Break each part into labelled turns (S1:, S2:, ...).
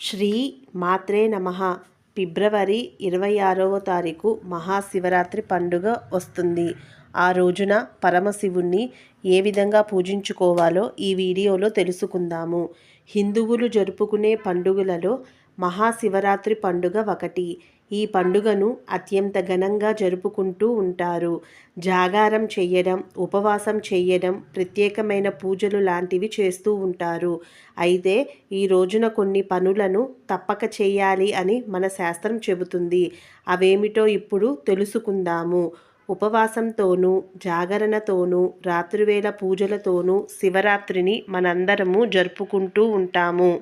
S1: శ్రీ మాత్రే నమ. ఫిబ్రవరి ఇరవై ఆరవ తారీఖు మహాశివరాత్రి పండుగ వస్తుంది. ఆ రోజున పరమశివుణ్ణి ఏ విధంగా పూజించుకోవాలో ఈ వీడియోలో తెలుసుకుందాము. హిందువులు జరుపుకునే పండుగలలో మహాశివరాత్రి పండుగ ఒకటి. ఈ పండుగను అత్యంత ఘనంగా జరుపుకుంటూ ఉంటారు. జాగారం చేయడం ఉపవాసం చేయడం ప్రత్యేకమైన పూజలు లాంటివి చేస్తూ ఉంటారు. అయితే ఈ రోజున కొన్ని పనులను తప్పక చేయాలి అని మన శాస్త్రం చెబుతుంది. అవేమిటో ఇప్పుడు తెలుసుకుందాము. ఉపవాసంతోనూ జాగరణతోనూ రాత్రివేళ పూజలతోనూ శివరాత్రిని మనందరము జరుపుకుంటూ ఉంటాము.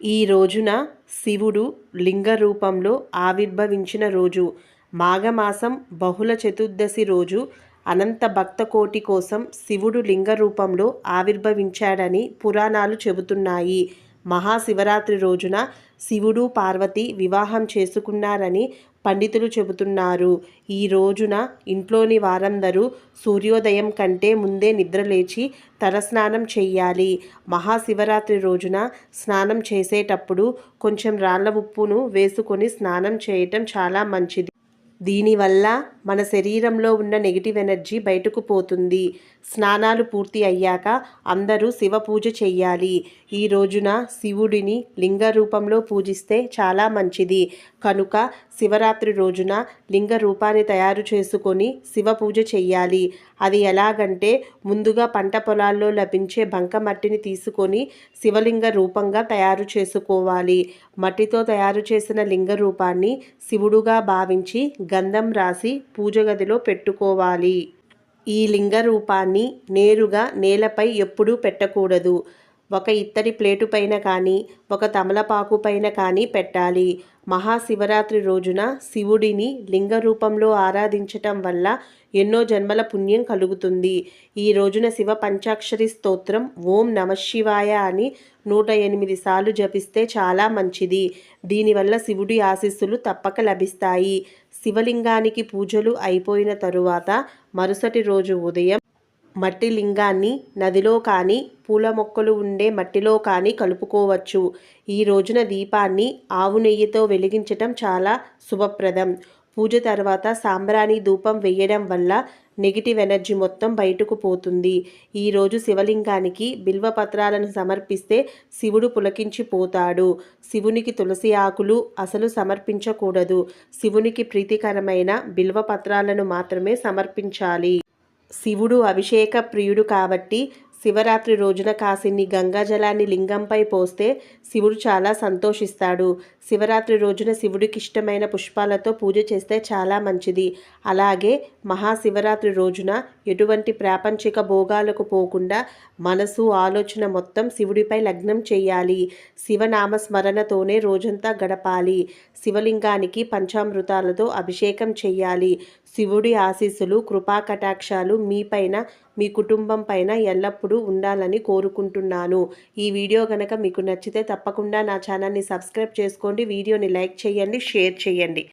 S1: ఈ రోజున శివుడు లింగ రూపంలో ఆవిర్భవించిన రోజు మాఘమాసం బహుళ చతుర్దశి రోజు అనంత భక్త కోటి కోసం శివుడు లింగ రూపంలో ఆవిర్భవించాడని పురాణాలు చెబుతున్నాయి. మహాశివరాత్రి రోజున శివుడు పార్వతి వివాహం చేసుకున్నారని పండితులు చెబుతున్నారు. ఈ రోజున ఇంట్లోని వారందరూ సూర్యోదయం కంటే ముందే నిద్రలేచి తలస్నానం చెయ్యాలి. మహాశివరాత్రి రోజున స్నానం చేసేటప్పుడు కొంచెం రాళ్ళ ఉప్పును వేసుకొని స్నానం చేయటం చాలా మంచిది. దీనివల్ల మన శరీరంలో ఉన్న నెగిటివ్ ఎనర్జీ బయటకు పోతుంది. స్నానాలు పూర్తి అయ్యాక అందరూ శివ పూజ చెయ్యాలి. ఈ రోజున శివుడిని లింగ రూపంలో పూజిస్తే చాలా మంచిది. కనుక శివరాత్రి రోజున లింగ రూపాన్ని తయారు చేసుకొని శివ పూజ చెయ్యాలి. అది ఎలాగంటే ముందుగా పంట పొలాల్లో లభించే బంక మట్టిని తీసుకొని శివలింగ రూపంగా తయారు చేసుకోవాలి. మట్టితో తయారు చేసిన లింగ రూపాన్ని శివుడుగా భావించి గంధం రాసి పూజ గదిలో పెట్టుకోవాలి. ఈ లింగ రూపాన్ని నేరుగా నేలపై ఎప్పుడూ పెట్టకూడదు. ఒక ఇత్తడి ప్లేటు పైన కానీ ఒక తమలపాకు పైన కానీ పెట్టాలి. మహాశివరాత్రి రోజున శివుడిని లింగ రూపంలో ఆరాధించటం వల్ల ఎన్నో జన్మల పుణ్యం కలుగుతుంది. ఈ రోజున శివ పంచాక్షరి స్తోత్రం ఓం నమశివాయ అని నూట ఎనిమిది సార్లు జపిస్తే చాలా మంచిది. దీనివల్ల శివుడి ఆశీస్సులు తప్పక లభిస్తాయి. శివలింగానికి పూజలు అయిపోయిన తరువాత మరుసటి రోజు ఉదయం మట్టి లింగాన్ని నదిలో కానీ పూల మొక్కలు ఉండే మట్టిలో కానీ కలుపుకోవచ్చు. ఈ రోజున దీపాన్ని ఆవు నెయ్యితో వెలిగించటం చాలా శుభప్రదం. పూజ తర్వాత సాంబ్రాణి ధూపం వేయడం వల్ల నెగిటివ్ ఎనర్జీ మొత్తం బయటకు పోతుంది. ఈరోజు శివలింగానికి బిల్వపత్రాలను సమర్పిస్తే శివుడు పులకించిపోతాడు శివునికి తులసి ఆకులు అసలు సమర్పించకూడదు. శివునికి ప్రీతికరమైన బిల్వపత్రాలను మాత్రమే సమర్పించాలి. శివుడు అభిషేక ప్రియుడు కాబట్టి శివరాత్రి రోజున కాసిన్ని గంగాజలాన్ని లింగంపై పోస్తే శివుడు చాలా సంతోషిస్తాడు. శివరాత్రి రోజున శివుడికి ఇష్టమైన పుష్పాలతో పూజ చేస్తే చాలా మంచిది. అలాగే మహాశివరాత్రి రోజున ఎటువంటి ప్రాపంచిక భోగాలకు పోకుండా మనసు ఆలోచన మొత్తం శివుడిపై లగ్నం చేయాలి. శివనామస్మరణతోనే రోజంతా గడపాలి. శివలింగానికి పంచామృతాలతో అభిషేకం చేయాలి. శివుడి ఆశీస్సులు కృపాకటాక్షాలు మీ మీపైన మీ కుటుంబం పైన ఎల్లప్పుడూ ఉండాలని కోరుకుంటున్నాను. ఈ వీడియో కనుక మీకు నచ్చితే తప్పకుండా నా ఛానల్ని సబ్స్క్రైబ్ చేసుకోండి వీడియోని లైక్ చేయండి షేర్ చేయండి.